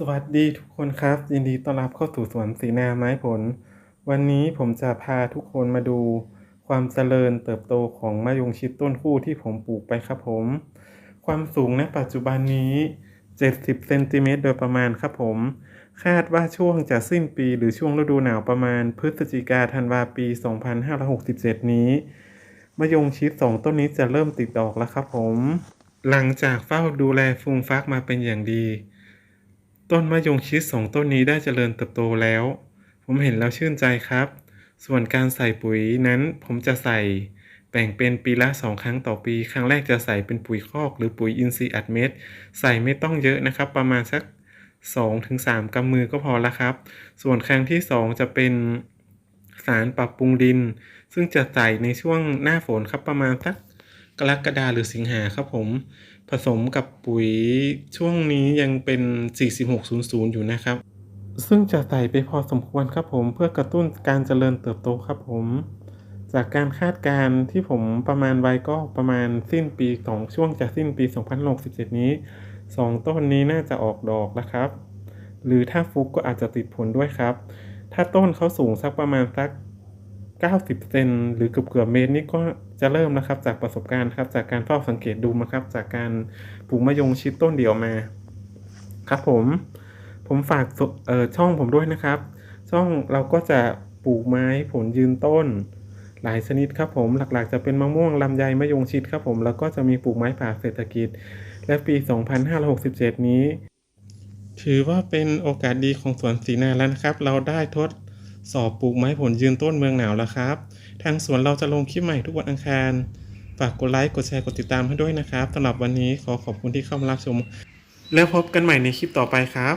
สวัสดีทุกคนครับ ยินดีต้อนรับเข้าสู่สวนสีนาไม้ผล วันนี้ผมจะพาทุกคนมาดูความเจริญเติบโตของมะยงชิดต้นคู่ที่ผมปลูกไปครับผม ความสูงณปัจจุบันนี้ 70เซนติเมตรโดยประมาณครับผม คาดว่าช่วงจะสิ้นปีหรือช่วงฤดูหนาวประมาณ พฤศจิกาธันวาปี 2567 นี้มะยงชิดสองต้นนี้จะเริ่มติดดอกแล้วครับผม หลังจากเฝ้าดูแลฟูงฟักมาเป็นอย่างดี ต้นมะยงชิดสองต้นนี้ได้เจริญเติบโตแล้ว ผมเห็นแล้วชื่นใจครับ ส่วนการใส่ปุ๋ยนั้นผมจะใส่แบ่งเป็นปีละสองครั้งต่อปี ครั้งแรกจะใส่เป็นปุ๋ยคอกหรือปุ๋ยอินทรีย์อัดเม็ด ใส่ไม่ต้องเยอะนะครับ ประมาณสัก 2-3ถึงกำมือก็พอละครับ ส่วนครั้งที่ 2 จะเป็นสารปรับปรุงดิน ซึ่งจะใส่ในช่วงหน้าฝนครับประมาณสักกรกฎาหรือสิงหาครับผม ผสมกับปุ๋ยช่วงนี้ยังเป็น 4600 อยู่นะครับ ซึ่งจะใส่ไปพอสมควรครับผมเพื่อกระตุ้นการเจริญเติบโตครับผม จากการคาดการณ์ที่ผมประมาณไว้ก็ประมาณสิ้นปีของช่วงจะสิ้นปี 2067 นี้ 2 ต้นนี้น่าจะออกดอกแล้วครับ หรือถ้าฟุกก็อาจจะติดผลด้วยครับ ถ้าต้นเขาสูงสักประมาณสัก 90 เซนหรือเกือบเกือบเมตรนี่ก็จะเริ่มนะครับจากประสบการณ์ครับ จากการเฝ้าสังเกตดูนะครับ จากการปลูกมะยงชิดต้นเดี่ยวมา ครับผม ผมฝากช่องผมด้วยนะครับ ช่องเราก็จะปลูกไม้ผลยืนต้น หลายชนิดครับผมหลักๆ จะเป็นมะม่วงลำไยมะยงชิดครับผมแล้วก็จะมีปลูกไม้ป่าเศรษฐกิจ และปี 2567 นี้ ถือว่าเป็นโอกาสดีของสวนสีนาแล้วนะครับ เราได้ทด สอบปลูกไม้ผลยืนต้นเมืองหนาวแล้วครับ ทางสวนเราจะลงคลิปใหม่ทุกวันอังคาร ฝากกดไลค์ กดแชร์ กดติดตามให้ด้วยนะครับสำหรับวันนี้ขอขอบคุณที่เข้ามารับชม แล้วพบกันใหม่ในคลิปต่อไปครับ